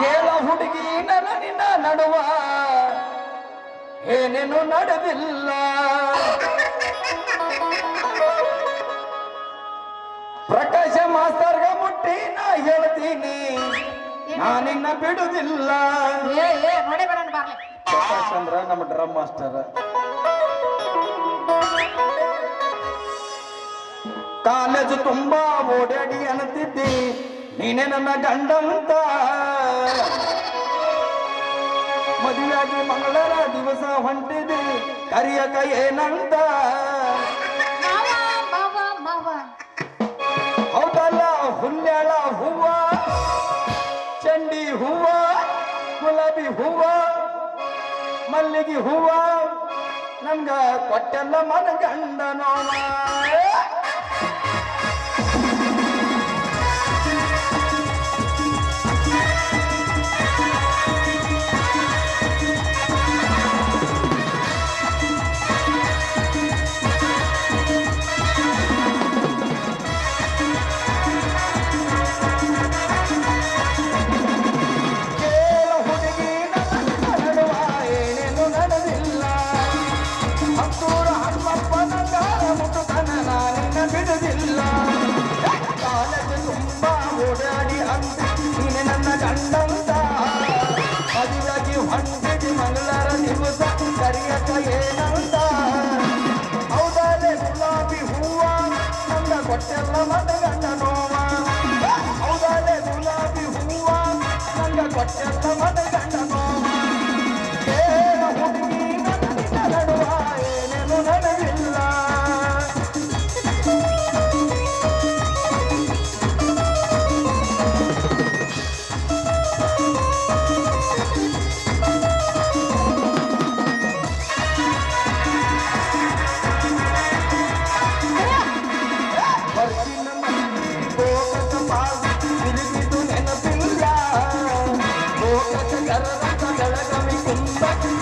ಕೇಳ ಹುಡುಗಿ ನನ ನಿನ್ನ ನಡುವ. ಏನೇನು ನಡೆದಿಲ್ಲ. ಪ್ರಕಾಶ ಮಾಸ್ತರ್ಗ ಮುಟ್ಟಿ ನಾ ಹೇಳ್ತೀನಿ. ನಾನಿನ್ನ ಬಿಡುದಿಲ್ಲ. ಪ್ರಕಾಶ್ ಅಂದ್ರ ನಮ್ಮ ಡ್ರಮ್ ಮಾಸ್ಟರ್. ಕಾಲೇಜು ತುಂಬಾ ಓಡಾಡಿ ಅನ್ನತಿದ್ದಿ ನೀನೇ ನನ್ನ ಗಂಡಂತ. ಮದುವೆಯಾಗಿ ಮಂಗಳರ ದಿವಸ ಹೊಂಟಿದಿ ಕರಿಯಕ ಏನಂತ. ಹೌದಲ್ಲ ಹುಲ್ಯಾಳ ಹೂವ ಚಂಡಿ ಹೂವ ಗುಲಾಬಿ ಹೂವ ಮಲ್ಲಿಗೆ ಹೂವ. ನಮ್ಗ ಕೊಟ್ಟೆಲ್ಲ ಮನ ಗಂಡ ಕೊಟ್ಟೆಲ್ಲ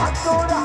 Pandora.